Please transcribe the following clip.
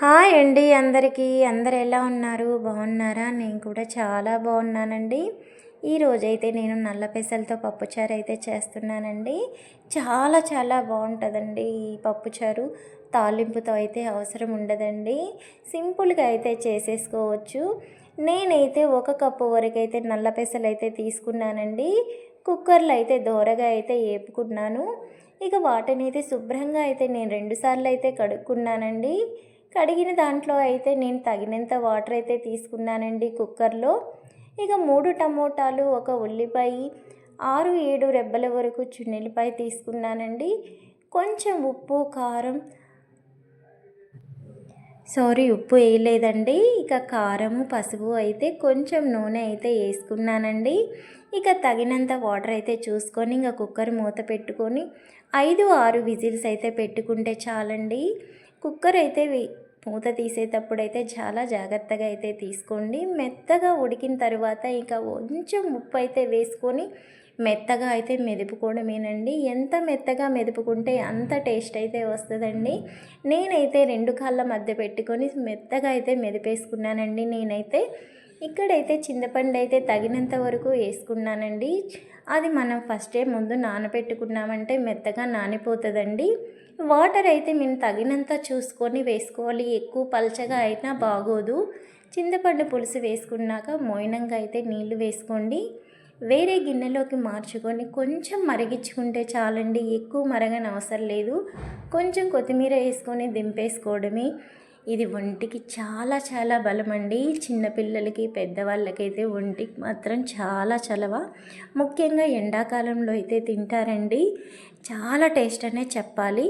Hi అండి అందరికీ. అందరు ఎలా ఉన్నారు? బాగున్నారా? నేను కూడా చాలా బాగున్నానండి. ఈరోజైతే నేను నల్ల పెసలతో పప్పుచారు అయితే చేస్తున్నానండి. చాలా చాలా బాగుంటుందండి ఈ పప్పుచారు తాలింపుతో అయితే అవసరం ఉండదండి. సింపుల్గా అయితే చేసేసుకోవచ్చు. నేనైతే ఒక కప్పు వరకు అయితే నల్ల పెసలు అయితే తీసుకున్నానండి. కుక్కర్లో అయితే దోరగా అయితే వేపుకున్నాను ఇక వాటిని అయితే శుభ్రంగా అయితే నేను రెండుసార్లు అయితే కడుక్కున్నానండి. కడిగిన దాంట్లో అయితే నేను తగినంత వాటర్ అయితే తీసుకున్నానండి కుక్కర్లో. ఇక మూడు టమోటాలు ఒక ఉల్లిపాయ ఆరు ఏడు రెబ్బల వరకు చున్నెలపాయ తీసుకున్నానండి. కొంచెం ఉప్పు కారం. సారీ ఉప్పు వేయలేదండి. ఇక కారము పసుపు అయితే కొంచెం నూనె అయితే వేసుకున్నానండి. ఇక తగినంత వాటర్ అయితే చూసుకొని ఇంకా కుక్కర్ మూత పెట్టుకొని ఐదు ఆరు విజిల్స్ అయితే పెట్టుకుంటే చాలండి. కుక్కర్ అయితే మూత తీసేటప్పుడు అయితే చాలా జాగ్రత్తగా అయితే తీసుకోండి. మెత్తగా ఉడికిన తర్వాత ఇంకా కొంచెం ఉప్పు అయితే వేసుకొని మెత్తగా అయితే మెదుపుకోవడమేనండి. ఎంత మెత్తగా మెదుపుకుంటే అంత టేస్ట్ అయితే వస్తుందండి. నేనైతే రెండు కాళ్ళ మధ్య పెట్టుకొని మెత్తగా అయితే మెదిపేసుకున్నానండి నేనైతే. ఇక్కడైతే చింతపండు అయితే తగినంత వరకు వేసుకున్నానండి. అది మనం ఫస్టే ముందు నానబెట్టుకున్నామంటే మెత్తగా నానిపోతుందండి. వాటర్ అయితే మేము తగినంత చూసుకొని వేసుకోవాలి. ఎక్కువ పల్చగా అయినా బాగోదు. చింతపండు పులుసు వేసుకున్నాక మోయినంగా అయితే నీళ్ళు వేసుకోండి. వేరే గిన్నెలోకి మార్చుకొని కొంచెం మరిగించుకుంటే చాలండి. ఎక్కువ మరగని అవసరం లేదు. కొంచెం కొత్తిమీర వేసుకొని దింపేసుకోవడమే. ఇది ఒంటికి చాలా చాలా బలం అండి చిన్నపిల్లలకి పెద్దవాళ్ళకైతే ఒంటికి మాత్రం చాలా చలవ. ముఖ్యంగా ఎండాకాలంలో అయితే తింటారండి. చాలా టేస్ట్ అనే చెప్పాలి.